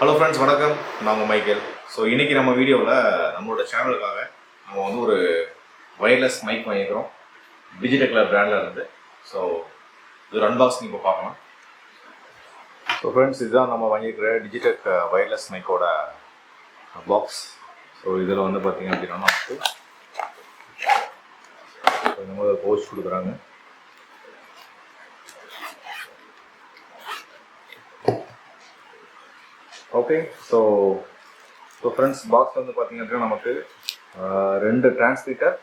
Hello friends வணக்கம். நான் உங்கள் மைக்கேல். ஸோ இன்றைக்கி நம்ம வீடியோவில் நம்மளோட சேனலுக்காக நம்ம வந்து ஒரு ஒயர்லெஸ் மைக் வாங்கிக்கிறோம் டிஜிடெக்லர் பிராண்டில் இருந்து. ஸோ இது ஒரு அன்பாக்சிங் இப்போ பார்க்கலாம். ஸோ ஃப்ரெண்ட்ஸ் இதுதான் நம்ம வாங்கியிருக்கிற டிஜிட்டல் ஒயர்லெஸ் மைக்கோட பாக்ஸ் ஸோ இதில் வந்து பார்த்திங்க அப்படின்னா நமக்கு இந்த மாதிரி போஸ்ட் கொடுக்குறாங்க. Okay so so friends box வந்து பார்த்தீங்க அப்படின்னா நமக்கு ரெண்டு டிரான்ஸ்மிட்டர்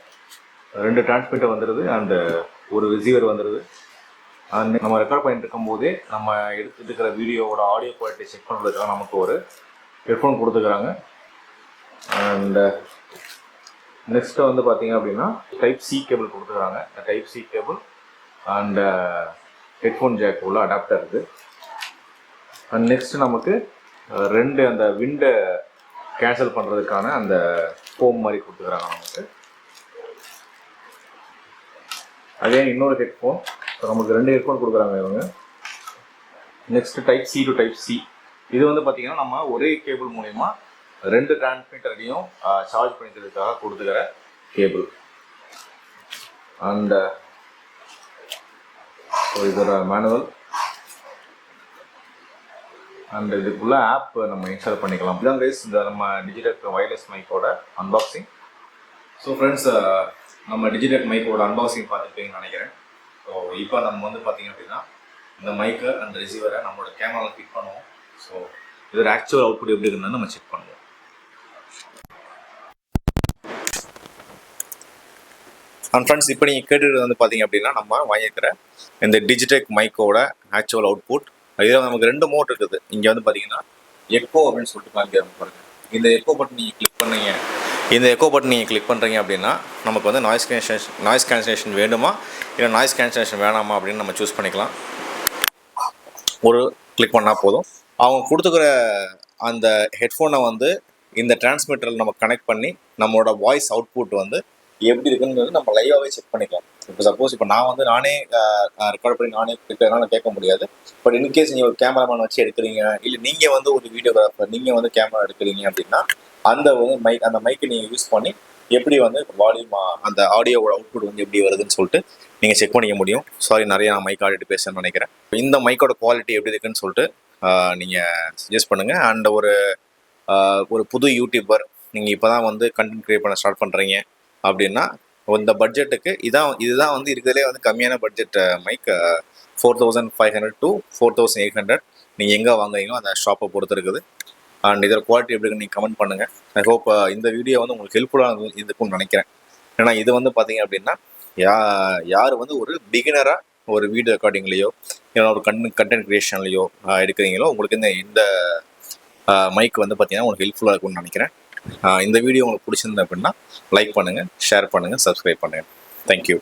ரெண்டு டிரான்ஸ்மிட்டர் வந்துடுது அண்டு ஒரு ரிசீவர் வந்துடுது அண்ட் நம்ம ரெக்கார்ட் பண்ணிட்டு இருக்கும்போதே நம்ம எடுத்துகிட்டு இருக்கிற வீடியோவோட ஆடியோ குவாலிட்டி செக் பண்ணுறதுக்காக நமக்கு ஒரு ஹெட்ஃபோன் கொடுத்துக்கிறாங்க அண்டு நெக்ஸ்ட்டு வந்து பார்த்தீங்க அப்படின்னா டைப் சி கேபிள் கொடுத்துக்கிறாங்க type C cable and headphone jack உள்ள அடாப்டர் இருக்குது அண்ட் நெக்ஸ்ட் நமக்கு ரெண்டு அந்த விண்டை கேன்சல் பண்ணுறதுக்கான அந்த ஃபோம் மாதிரி கொடுத்துக்கிறாங்க நமக்கு. அதே இன்னொரு ஹெட்ஃபோன் நமக்கு ரெண்டு ஹெட்ஃபோன் கொடுக்குறாங்க இவங்க. Next type C to type C இது வந்து பார்த்தீங்கன்னா நம்ம ஒரே கேபிள் மூலயமா ரெண்டு டிரான்ஸ்மிட்டரையும் சார்ஜ் பண்ணிக்கிறதுக்காக கொடுத்துக்கிற கேபிள் அண்ட் இதோட மேனுவல் அண்ட் இதுக்குள்ள ஆப் நம்ம இன்ஸ்டால் பண்ணிக்கலாம். இதான் கைஸ் இந்த நம்ம டிஜிட்டல் வயர்லெஸ் மைக்கோட அன்பாக்சிங் ஸோ ஃப்ரெண்ட்ஸ் நம்ம டிஜிட்டல் மைக்கோட அன்பாக்சிங் பார்த்துருப்பீங்கன்னு நினைக்கிறேன். ஸோ இப்போ நம்ம வந்து பார்த்தீங்க அப்படின்னா இந்த மைக்கை அந்த ரிசீவரை நம்மளோட கேமராவில் ஃபிட் பண்ணுவோம். ஸோ இதோட ஆக்சுவல் அவுட்புட் எப்படி இருக்குன்னு நம்ம செக் பண்ணுவோம். அண்ட் ஃப்ரெண்ட்ஸ் இப்போ நீங்கள் கேட்டுட்டு வந்து பார்த்தீங்க அப்படின்னா நம்ம வாங்கியிருக்கிற இந்த டிஜிடெக் மைக்கோட ஆக்சுவல் அவுட்புட் இதில் நமக்கு ரெண்டு மோட் இருக்குது. இங்கே வந்து பார்த்தீங்கன்னா எக்கோ அப்படின்னு சொல்லிட்டு காமிக்கிறாங்க பாருங்க. இந்த எக்கோ பட்டன் நீங்கள் கிளிக் பண்ணீங்க இந்த எக்கோ பட்டன் நீங்கள் கிளிக் பண்ணுறீங்க அப்படின்னா நமக்கு வந்து நாய்ஸ் கேன்சலேஷன் நாய்ஸ் கேன்சலேஷன் வேணுமா இல்லை நாய்ஸ் கேன்சலேஷன் வேணாமா அப்படின்னு நம்ம சூஸ் பண்ணிக்கலாம். ஒரு கிளிக் பண்ணால் போதும். அவங்க கொடுத்துக்கிற அந்த ஹெட்ஃபோனை வந்து இந்த டிரான்ஸ்மிட்டரில் நம்ம கனெக்ட் பண்ணி நம்மளோட வாய்ஸ் அவுட்புட் வந்து எப்படி இருக்குங்கிறது நம்ம லைவாகவே செக் பண்ணிக்கலாம். இப்போ சப்போஸ் இப்போ நான் வந்து நானே ரெக்கார்ட் பண்ணி நானே கேட்கறதுனால கேட்க முடியாது. பட் இன்கேஸ் நீங்கள் ஒரு கேமராமேன் வச்சு எடுக்கிறீங்க இல்லை நீங்கள் வந்து ஒரு வீடியோகிராஃபர் நீங்கள் வந்து கேமரா எடுக்கிறீங்க அப்படின்னா அந்த வந்து மைக் அந்த மைக்கை நீங்கள் யூஸ் பண்ணி எப்படி வந்து வால்யூம் அந்த ஆடியோவோட அவுட்புட் வந்து எப்படி வருதுன்னு சொல்லிட்டு நீங்கள் செக் பண்ணிக்க முடியும். சாரி நிறைய நான் மைக் ஆடிட்டு பேசுறேன்னு நினைக்கிறேன். இந்த மைக்கோட குவாலிட்டி எப்படி இருக்குன்னு சொல்லிட்டு நீங்கள் சஜஸ்ட் பண்ணுங்கள் அண்ட் ஒரு ஒரு புது யூடியூபர் நீங்கள் இப்போ தான் வந்து கண்டென்ட் க்ரியேட் பண்ண ஸ்டார்ட் பண்ணுறீங்க அப்படின்னா இந்த பட்ஜெட்டுக்கு இதான் இதுதான் வந்து இருக்கிறதுலே வந்து கம்மியான budget mic four thousand five hundred to four thousand eight hundred நீங்கள் எங்கே வாங்குறீங்களோ அந்த ஷாப்பை பொறுத்து இருக்குது அண்ட் இதோட குவாலிட்டி எப்படி நீங்கள் கமெண்ட் பண்ணுங்கள் ஐ ஹோப் இந்த வீடியோ வந்து உங்களுக்கு ஹெல்ப்ஃபுல்லாக இருக்கும்னு நினைக்கிறேன். ஏன்னா இது வந்து பார்த்தீங்க அப்படின்னா யா யார் வந்து ஒரு பிகினராக ஒரு வீடியோ ரெக்கார்டிங்லேயோ இல்லை ஒரு கன் கண்டென்ட் க்ரியேஷன்லேயோ எடுக்கிறீங்களோ உங்களுக்கு இந்த இந்த மைக் வந்து பார்த்தீங்கன்னா உங்களுக்கு ஹெல்ப்ஃபுல்லாக இருக்கும்னு நினைக்கிறேன். இந்த வீடியோ உங்களுக்கு பிடிச்சிருந்தது அப்படின்னா லைக் பண்ணுங்கள் ஷேர் பண்ணுங்கள் சப்ஸ்கிரைப் பண்ணுங்கள் தேங்க்யூ